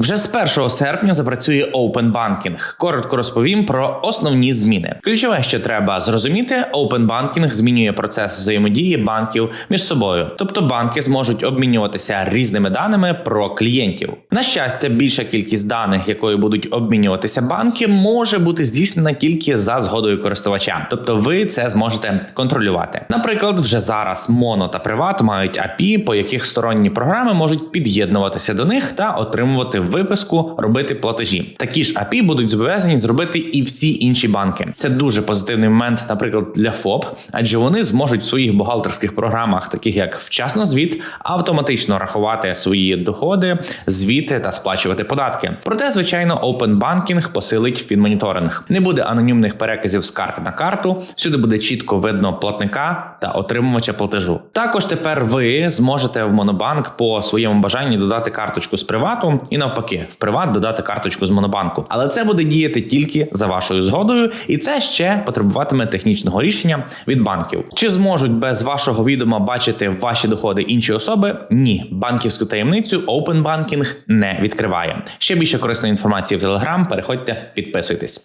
Вже з 1 серпня запрацює Open Banking. Коротко розповім про основні зміни. Ключове, що треба зрозуміти, Open Banking змінює процес взаємодії банків між собою, тобто банки зможуть обмінюватися різними даними про клієнтів. На щастя, більша кількість даних, якою будуть обмінюватися банки, може бути здійснена тільки за згодою користувача, тобто ви це зможете контролювати. Наприклад, вже зараз Моно та Приват мають API, по яких сторонні програми можуть під'єднуватися до них та отримувати виписку, робити платежі. Такі ж API будуть зобов'язані зробити і всі інші банки. Це дуже позитивний момент, наприклад, для ФОП, адже вони зможуть в своїх бухгалтерських програмах, таких як вчасно звіт, автоматично рахувати свої доходи, звіти та сплачувати податки. Проте, звичайно, Open Banking посилить фінмоніторинг. Не буде анонімних переказів з карти на карту. Всюди буде чітко видно платника та отримувача платежу. Також тепер ви зможете в Монобанк по своєму бажанні додати карточку з привату і навпаки, в приват додати карточку з монобанку. Але це буде діяти тільки за вашою згодою, і це ще потребуватиме технічного рішення від банків. Чи зможуть без вашого відома бачити ваші доходи інші особи? Ні, банківську таємницю Open Banking не відкриває. Ще більше корисної інформації в Telegram. Переходьте, підписуйтесь.